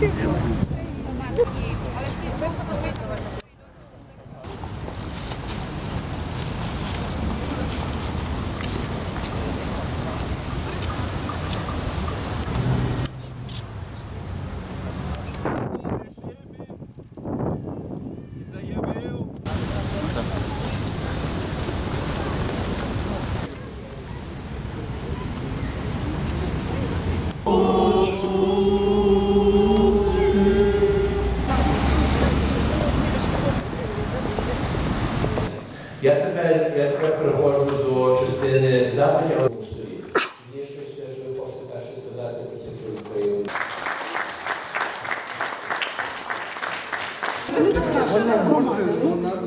对。Я тепер, я тепер переходжу до частини запитів у столі. Чи є щось, що ви хочете перше сказати про?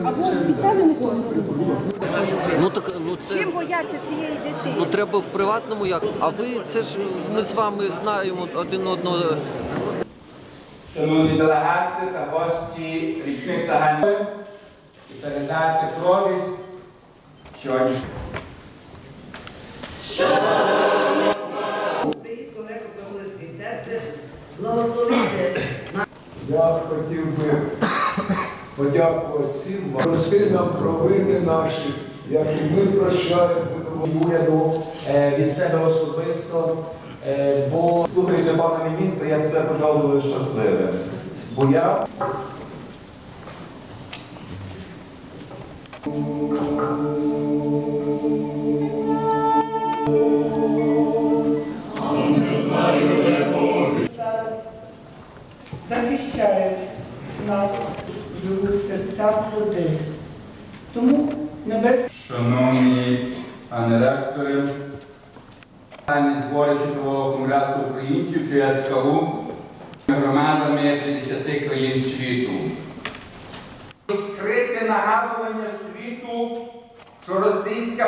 Або спеціально не. Ну так ну це Чим бояться цієї дитини? ну треба в приватному як. А ви це ж ми з вами знаємо один одного. Шановні делегати та гості річних загальних і передати провід сьогоднішнього. Українського греко-католицької церкви благословити Я хотів би подякувати всім вам. Прости нам провини наші, як і ми прощаємо уряду е, від себе особисто, е, бо Слухаючи пана міністра, я все подав щасливим. Бо я захищають нас, в серцях людей. Тому небес. Шановні пане ректори, Останні збори конгресу українців чи СКУ громадами 50 країн світу. Відкрите нагадування світу,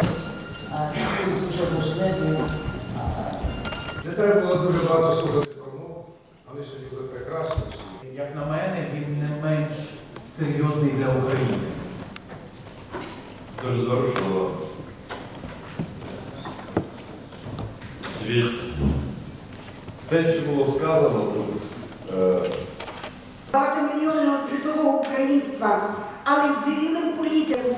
Дуже важливі. Не треба було дуже багато слухати промов, вони сьогодні були прекрасні. всі. Як на мене, він не менш серйозний для України. Дуже зворушливо. Світ. Те, що було сказано тут, е, Багатомільйонного світового українства, але й зрілим політиком.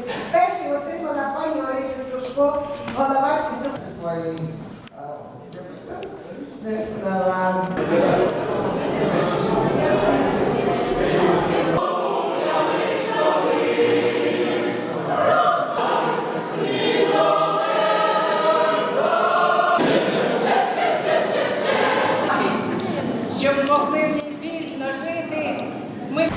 Щоб могли вільно жити. Ми